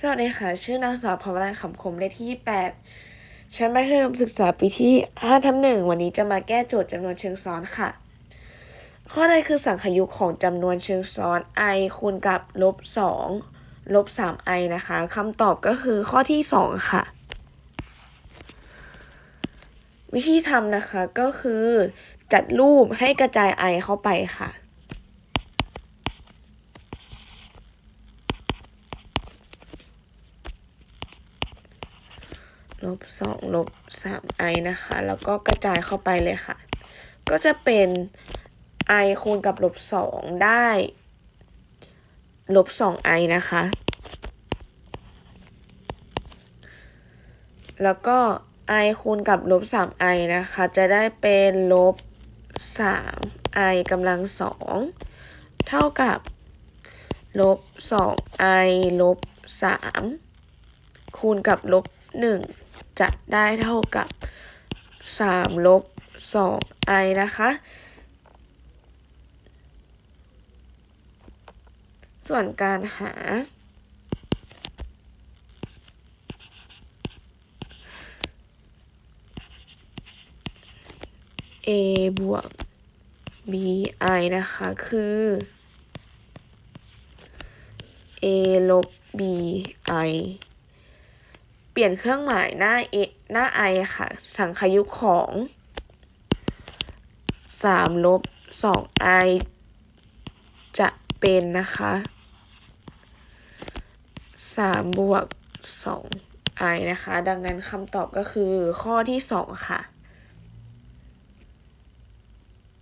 สวัสดีค่ะ ชื่อนางสาวพรวรรณคำคมเลขที่ 8 ชั้นมัธยมศึกษาปีที่5ทับหนึ่งวันนี้จะมาแก้โจทย์จำนวนเชิงซ้อนค่ะ ข้อใดคือสังขยุกของจำนวนเชิงซ้อน i คูณกับลบ2ลบ 3i นะคะคำตอบก็คือข้อที่ 2 ค่ะ วิธีทำนะคะก็คือจัดรูปให้กระจาย i เข้าไปค่ะ ลบสองลบสามไอนะคะ แล้วก็กระจายเข้าไปเลยค่ะ ก็จะเป็น i คูณกับลบสองได้ลบสองไอนะคะ แล้วก็ i คูณกับลบสามไอนะคะ จะได้เป็นลบสามไอกำลังสองเท่ากับลบสองไอลบสามคูณกับลบหนึ่ง จะได้เท่ากับสามลบสองไอนะคะ ส่วนการหา a บวก b i นะคะ คือ a ลบ b i ปลี่ยนเครื่องหมายหน้าเอหน้าไอค่ะ สังขยุกของ3ลบ2 i จะเป็นนะคะ3บวก2 i นะคะ ดังนั้นคำตอบก็คือข้อที่ 2 ค่ะ